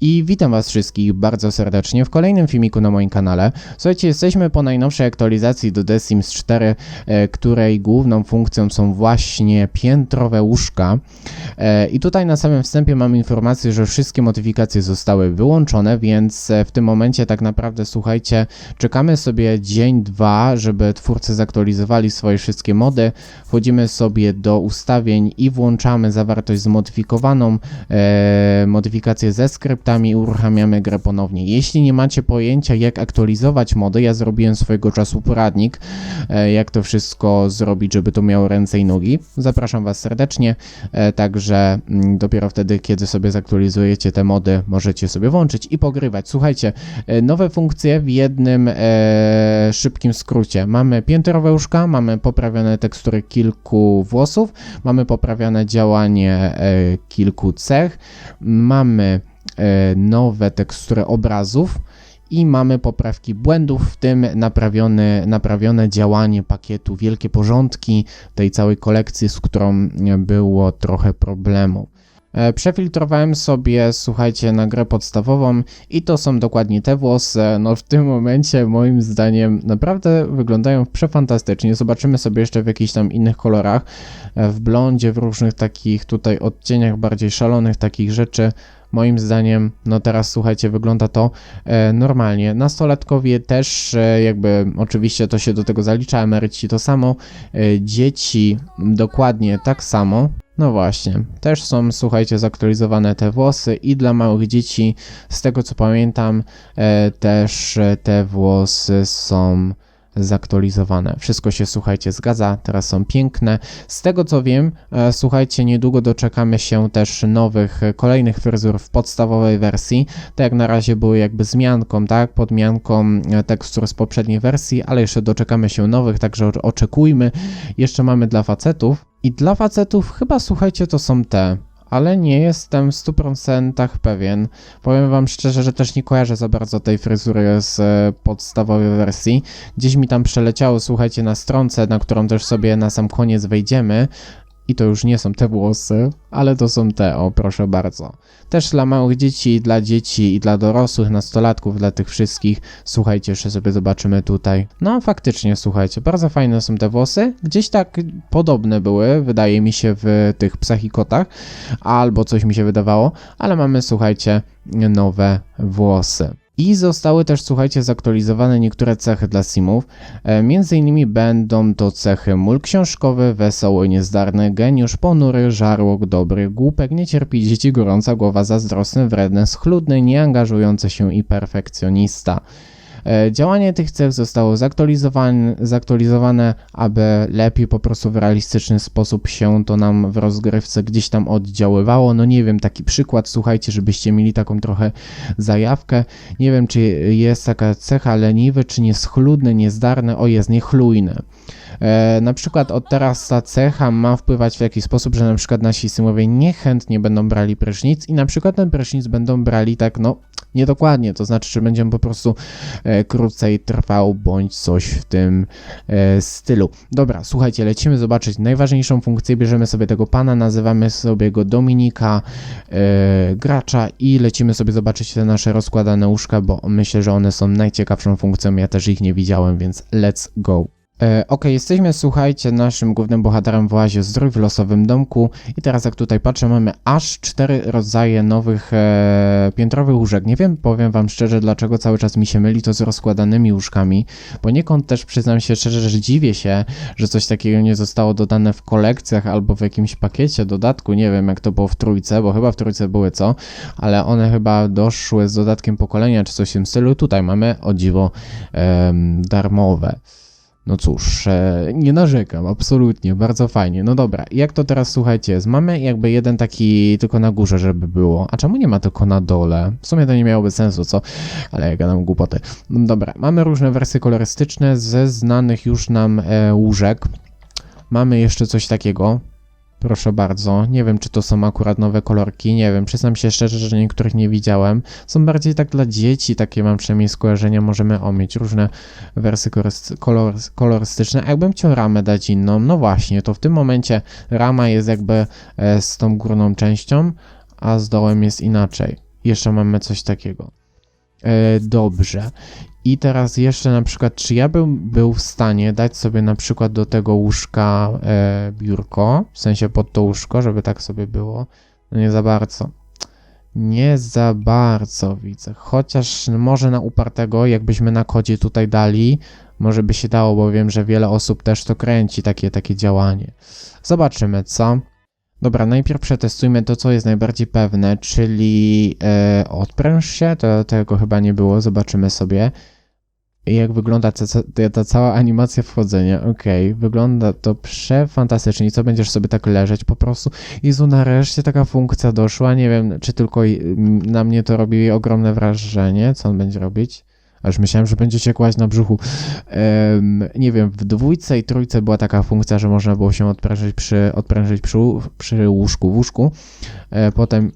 I witam Was wszystkich bardzo serdecznie w kolejnym filmiku na moim kanale. Słuchajcie, jesteśmy po najnowszej aktualizacji do The Sims 4, e, której główną funkcją są właśnie piętrowe łóżka. E, I tutaj na samym wstępie mam informację, że wszystkie modyfikacje zostały wyłączone, więc e, w tym momencie tak naprawdę słuchajcie, czekamy sobie dzień, dwa, żeby twórcy zaktualizowali swoje wszystkie mody. Wchodzimy sobie do ustawień i włączamy zawartość zmodyfikowaną, modyfikację ze skryptami i uruchamiamy grę ponownie. Jeśli nie macie pojęcia jak aktualizować mody, ja zrobiłem swojego czasu poradnik, e, jak to wszystko zrobić, żeby to miało ręce i nogi. Zapraszam Was serdecznie, e, także mm, dopiero wtedy, kiedy sobie zaktualizujecie te mody, możecie sobie włączyć i pogrywać. Słuchajcie, e, nowe funkcje w jednym e, szybkim skrócie. Mamy pięterowe łóżka, mamy poprawione tekstury kilku włosów, mamy poprawione działanie e, kilku cech, mamy nowe tekstury obrazów i mamy poprawki błędów, w tym naprawione, naprawione działanie pakietu Wielkie Porządki, tej całej kolekcji, z którą e, było trochę problemu. E, Przefiltrowałem sobie, słuchajcie, na grę podstawową i to są dokładnie te włosy. No w tym momencie moim zdaniem naprawdę wyglądają przefantastycznie. Zobaczymy sobie jeszcze w jakichś tam innych kolorach, e, w blondzie, w różnych takich tutaj odcieniach bardziej szalonych takich rzeczy. Moim zdaniem, no teraz słuchajcie, wygląda to e, normalnie. Nastolatkowie też, e, jakby oczywiście to się do tego zalicza, emeryci to samo, e, dzieci dokładnie tak samo. No właśnie, też są, słuchajcie, zaktualizowane te włosy i dla małych dzieci, z tego co pamiętam, e, też te włosy są zaktualizowane. Wszystko się, słuchajcie, zgadza, teraz są piękne. Z tego co wiem, e, słuchajcie, niedługo doczekamy się też nowych, e, kolejnych fryzur w podstawowej wersji. Tak jak na razie były jakby zmianką, tak, podmianką e, tekstur z poprzedniej wersji, ale jeszcze doczekamy się nowych, także oczekujmy. Jeszcze mamy dla facetów. I dla facetów chyba, słuchajcie, to są te, ale nie jestem w 100% pewien. Powiem wam szczerze, że też nie kojarzę za bardzo tej fryzury z e, podstawowej wersji. Gdzieś mi tam przeleciało, słuchajcie, na stronce, na którą też sobie na sam koniec wejdziemy. I to już nie są te włosy, ale to są te, o proszę bardzo. Też dla małych dzieci, dla dzieci i dla dorosłych, nastolatków, dla tych wszystkich. Słuchajcie, jeszcze sobie zobaczymy tutaj. No faktycznie, słuchajcie, bardzo fajne są te włosy. Gdzieś tak podobne były, wydaje mi się, w tych psach i kotach, albo coś mi się wydawało, ale mamy, słuchajcie, nowe włosy. I zostały też, słuchajcie, zaktualizowane niektóre cechy dla simów. E, między innymi będą to cechy mól książkowy, wesoły, niezdarny, geniusz, ponury, żarłok, dobry, głupek, nie cierpi dzieci, gorąca głowa, zazdrosny, wredny, schludny, nieangażujący się i perfekcjonista. E, Działanie tych cech zostało zaktualizowane, zaktualizowane, aby lepiej po prostu w realistyczny sposób się to nam w rozgrywce gdzieś tam oddziaływało. No nie wiem, taki przykład, słuchajcie, żebyście mieli taką trochę zajawkę. Nie wiem, czy jest taka cecha leniwy, czy nieschludny, niezdarny, o jest niechlujny. E, na przykład od teraz ta cecha ma wpływać w jakiś sposób, że na przykład nasi symowie niechętnie będą brali prysznic i na przykład ten prysznic będą brali tak, no niedokładnie, to znaczy, że będzie on po prostu e, krócej trwał bądź coś w tym e, stylu. Dobra, słuchajcie, lecimy zobaczyć najważniejszą funkcję, bierzemy sobie tego pana, nazywamy sobie go Dominika e, gracza i lecimy sobie zobaczyć te nasze rozkładane łóżka, bo myślę, że one są najciekawszą funkcją, ja też ich nie widziałem, więc let's go. E, ok, jesteśmy, słuchajcie, naszym głównym bohaterem w oazie zdrój w losowym domku i teraz jak tutaj patrzę, mamy aż cztery rodzaje nowych e, piętrowych łóżek. Nie wiem, powiem wam szczerze, dlaczego cały czas mi się myli to z rozkładanymi łóżkami. Poniekąd też przyznam się szczerze, że dziwię się, że coś takiego nie zostało dodane w kolekcjach albo w jakimś pakiecie dodatku. Nie wiem, jak to było w trójce, bo chyba w trójce były co, ale one chyba doszły z dodatkiem pokolenia czy coś w tym stylu. Tutaj mamy o dziwo em, darmowe. No cóż, e, nie narzekam, absolutnie, bardzo fajnie. No dobra, jak to teraz słuchajcie jest? Mamy jakby jeden taki tylko na górze, żeby było. A czemu nie ma tylko na dole? W sumie to nie miałoby sensu, co? Ale ja gadam głupoty. No dobra, mamy różne wersje kolorystyczne ze znanych już nam e, łóżek. Mamy jeszcze coś takiego. Proszę bardzo. Nie wiem, czy to są akurat nowe kolorki. Nie wiem, przyznam się szczerze, że niektórych nie widziałem. Są bardziej tak dla dzieci, takie mam przynajmniej skojarzenia. Możemy o mieć różne korys- kolor, kolorystyczne. A jakbym chciał ramę dać inną, no właśnie, to w tym momencie rama jest jakby e, z tą górną częścią, a z dołem jest inaczej. jeszcze mamy coś takiego. E, dobrze. I teraz jeszcze na przykład, czy ja bym był w stanie dać sobie na przykład do tego łóżka e, biurko, w sensie pod to łóżko, żeby tak sobie było? No nie za bardzo. Nie za bardzo widzę. Chociaż może na upartego, jakbyśmy na kodzie tutaj dali, może by się dało, bo wiem, że wiele osób też to kręci, takie, takie działanie. Zobaczymy, co? Dobra, najpierw przetestujmy to, co jest najbardziej pewne, czyli e, odpręż się, to tego chyba nie było, zobaczymy sobie. Jak wygląda ta, ta, cała animacja wchodzenia? Okej, wygląda to przefantastycznie. I co, będziesz sobie tak leżeć po prostu? Jezu, nareszcie taka funkcja doszła. Nie wiem, czy tylko na mnie to robi ogromne wrażenie. Co on będzie robić? Aż myślałem, że będzie kłaść na brzuchu. Em, nie wiem, w dwójce i trójce była taka funkcja, że można było się odprężyć przy, odprężyć przy, przy łóżku, w łóżku. E, potem,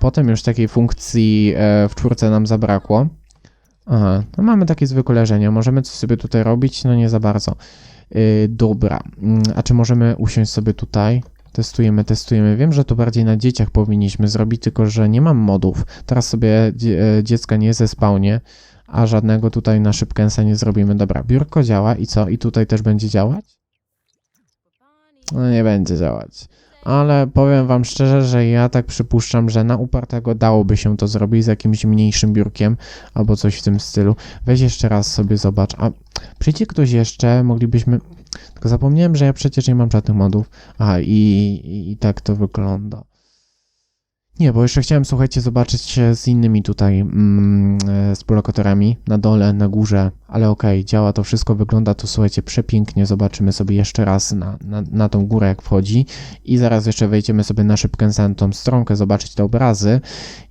potem już takiej funkcji e, w czwórce nam zabrakło. Aha, no mamy takie zwykłe leżenie. Możemy coś sobie tutaj robić? No nie za bardzo. Yy, dobra, Mm, a czy możemy usiąść sobie tutaj? Testujemy, testujemy. Wiem, że to bardziej na dzieciach powinniśmy zrobić, tylko że nie mam modów. Teraz sobie e, dziecka nie zespałnie, a żadnego tutaj na szybkęsa nie zrobimy. Dobra, biurko działa i co? I tutaj też będzie działać? No nie będzie działać. Ale powiem wam szczerze, że ja tak przypuszczam, że na upartego dałoby się to zrobić z jakimś mniejszym biurkiem albo coś w tym stylu. Weź jeszcze raz sobie zobacz. A przyjdzie ktoś jeszcze, moglibyśmy. Tylko zapomniałem, że ja przecież nie mam żadnych modów. Aha, i, i, i tak to wygląda. Nie, bo jeszcze chciałem, słuchajcie, zobaczyć się z innymi tutaj mm, e, na dole, na górze, ale okej, działa to wszystko, wygląda to, słuchajcie, przepięknie. Zobaczymy sobie jeszcze raz na, na, na tą górę, jak wchodzi i zaraz jeszcze wejdziemy sobie na szybkę na tą stronkę, zobaczyć te obrazy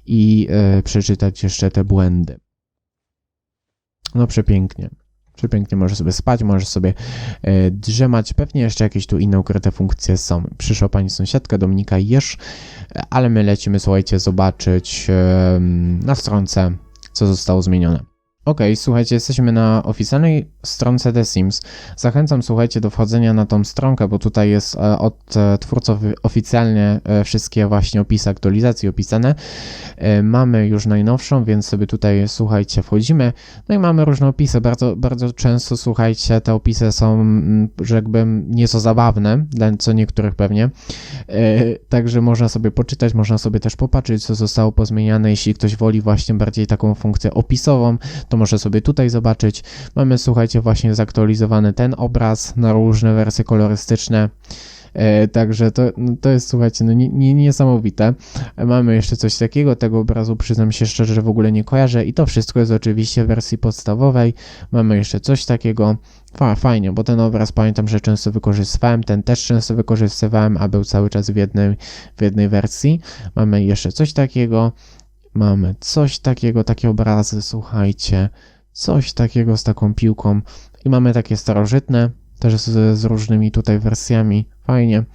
i e, przeczytać jeszcze te błędy. No przepięknie. Przepięknie, możesz sobie spać, możesz sobie e, drzemać. Pewnie jeszcze jakieś tu inne ukryte funkcje są. Przyszła pani sąsiadka Dominika Jesz, e, ale my lecimy, słuchajcie, zobaczyć na stronce, co zostało zmienione. Ok, słuchajcie, jesteśmy na oficjalnej stronce The Sims. Zachęcam, słuchajcie, do wchodzenia na tą stronkę, bo tutaj jest e, od e, twórców oficjalnie e, wszystkie właśnie opisy aktualizacji opisane. Mamy już najnowszą, więc sobie tutaj, słuchajcie, wchodzimy. No i mamy różne opisy. Bardzo, bardzo często, słuchajcie, te opisy są, rzekłbym, nieco zabawne, dla co niektórych pewnie. Także można sobie poczytać, można sobie też popatrzeć, co zostało pozmieniane. Jeśli ktoś woli właśnie bardziej taką funkcję opisową, to może sobie tutaj zobaczyć. Mamy, słuchajcie, właśnie zaktualizowany ten obraz na różne wersje kolorystyczne. E, także to, no to jest, słuchajcie, no nie, nie, niesamowite. Mamy jeszcze coś takiego, tego obrazu przyznam się szczerze, że w ogóle nie kojarzę i to wszystko jest oczywiście w wersji podstawowej. Mamy jeszcze coś takiego. Fa, fajnie, bo ten obraz pamiętam, że często wykorzystywałem, ten też często wykorzystywałem, a był cały czas w jednej, w jednej wersji. Mamy jeszcze coś takiego. Mamy coś takiego, takie obrazy, słuchajcie, coś takiego z taką piłką. I mamy takie starożytne, też z, z różnymi tutaj wersjami, fajnie.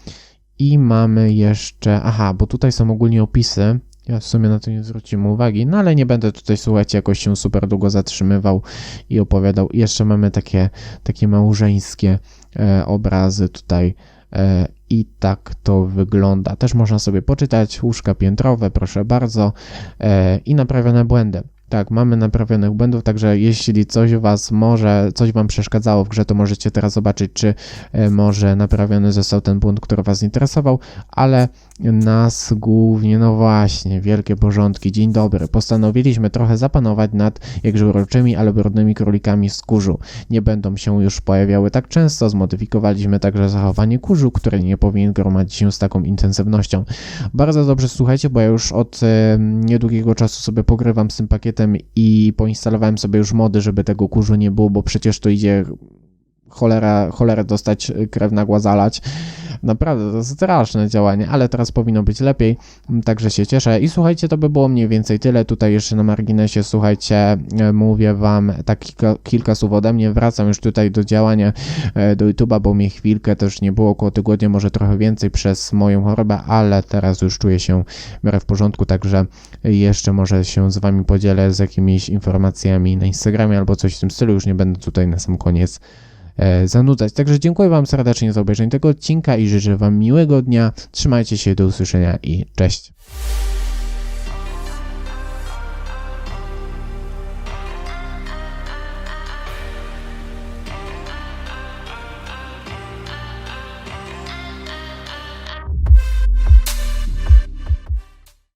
I mamy jeszcze, aha, bo tutaj są ogólnie opisy, ja w sumie na to nie zwróciłem uwagi, no ale nie będę tutaj, słuchajcie, jakoś się super długo zatrzymywał i opowiadał. I jeszcze mamy takie, takie małżeńskie e, obrazy tutaj. E, I tak to wygląda. Też można sobie poczytać łóżka piętrowe, proszę bardzo, e, i naprawione błędy. Tak, mamy naprawionych błędów, także jeśli coś was może, coś wam przeszkadzało w grze, to możecie teraz zobaczyć, czy e, może naprawiony został ten błąd, który was interesował, ale nas głównie, no właśnie, wielkie porządki, dzień dobry. Postanowiliśmy trochę zapanować nad jakże uroczymi, ale brudnymi królikami z kurzu. Nie będą się już pojawiały tak często, zmodyfikowaliśmy także zachowanie kurzu, który nie powinien gromadzić się z taką intensywnością. Bardzo dobrze słuchajcie, bo ja już od e, niedługiego czasu sobie pogrywam z tym pakietem i poinstalowałem sobie już mody, żeby tego kurzu nie było, bo przecież to idzie cholera, cholera dostać, krew nagła zalać. Naprawdę, to straszne działanie, ale teraz powinno być lepiej, także się cieszę. I słuchajcie, to by było mniej więcej tyle. Tutaj jeszcze na marginesie, słuchajcie, e, mówię wam tak kilka, kilka słów ode mnie. Wracam już tutaj do działania e, do YouTube'a, bo mnie chwilkę też nie było, około tygodnia, może trochę więcej przez moją chorobę, ale teraz już czuję się w miarę w porządku, także jeszcze może się z wami podzielę z jakimiś informacjami na Instagramie albo coś w tym stylu. Już nie będę tutaj na sam koniec e, zanudzać. Także dziękuję Wam serdecznie za obejrzenie tego odcinka i życzę Wam miłego dnia. Trzymajcie się, do usłyszenia i cześć.